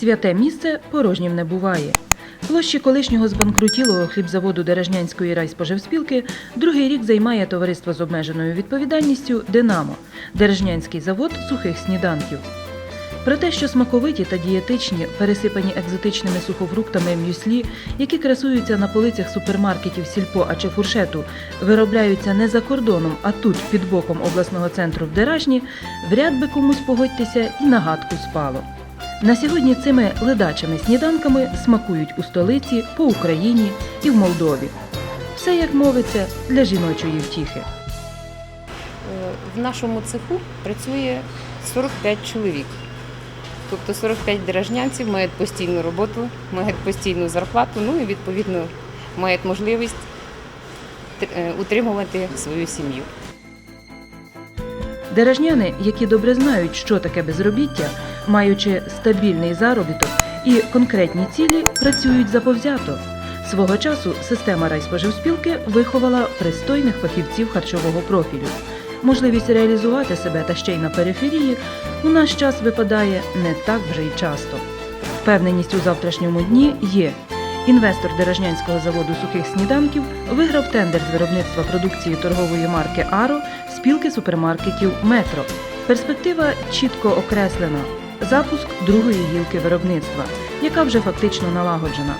Святе місце порожнім не буває. Площі колишнього збанкрутілого хлібзаводу Дережнянської райспоживспілки другий рік займає товариство з обмеженою відповідальністю Динамо Дережнянський завод сухих сніданків. Про те, що смаковиті та дієтичні, пересипані екзотичними сухофруктами мюслі, які красуються на полицях супермаркетів Сільпо а чи фуршету, виробляються не за кордоном, а тут, під боком обласного центру в Деражні, вряд би комусь погодьтеся і на гадку спало. На сьогодні цими ледачими сніданками смакують у столиці, по Україні і в Молдові. Все, як мовиться, для жіночої втіхи. Е, В нашому цеху працює 45 чоловік. Тобто 45 дорожнянців мають постійну роботу, мають постійну зарплату, ну і відповідно мають можливість е, утримувати свою сім'ю. Дережняни, які добре знають, що таке безробіття, маючи стабільний заробіток і конкретні цілі, працюють заповзято. Свого часу система райспоживспілки виховала пристойних фахівців харчового профілю. Можливість реалізувати себе та ще й на периферії у наш час випадає не так вже й часто. Впевненість у завтрашньому дні є. Інвестор Дережнянського заводу сухих сніданків виграв тендер з виробництва продукції торгової марки Аро спілки супермаркетів Метро. Перспектива чітко окреслена запуск другої гілки виробництва, яка вже фактично налагоджена.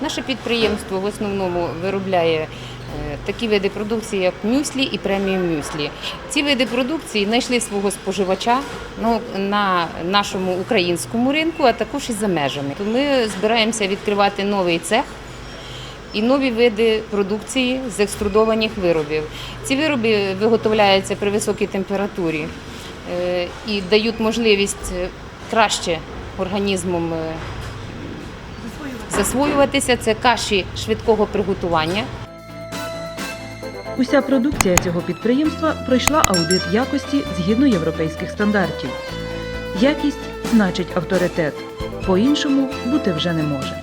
Наше підприємство в основному виробляє е, такі види продукції, як мюслі і преміум мюслі. Ці види продукції знайшли свого споживача ну, на нашому українському ринку, а також і за межами. То Ми збираємося відкривати новий цех. І нові види продукції з екструдованих виробів. Ці вироби виготовляються при високій температурі і дають можливість е, краще організмом е, засвоюватися. Це каші швидкого приготування. Уся продукція цього підприємства пройшла аудит якості згідно європейських стандартів. Якість значить авторитет. По-іншому бути вже не може.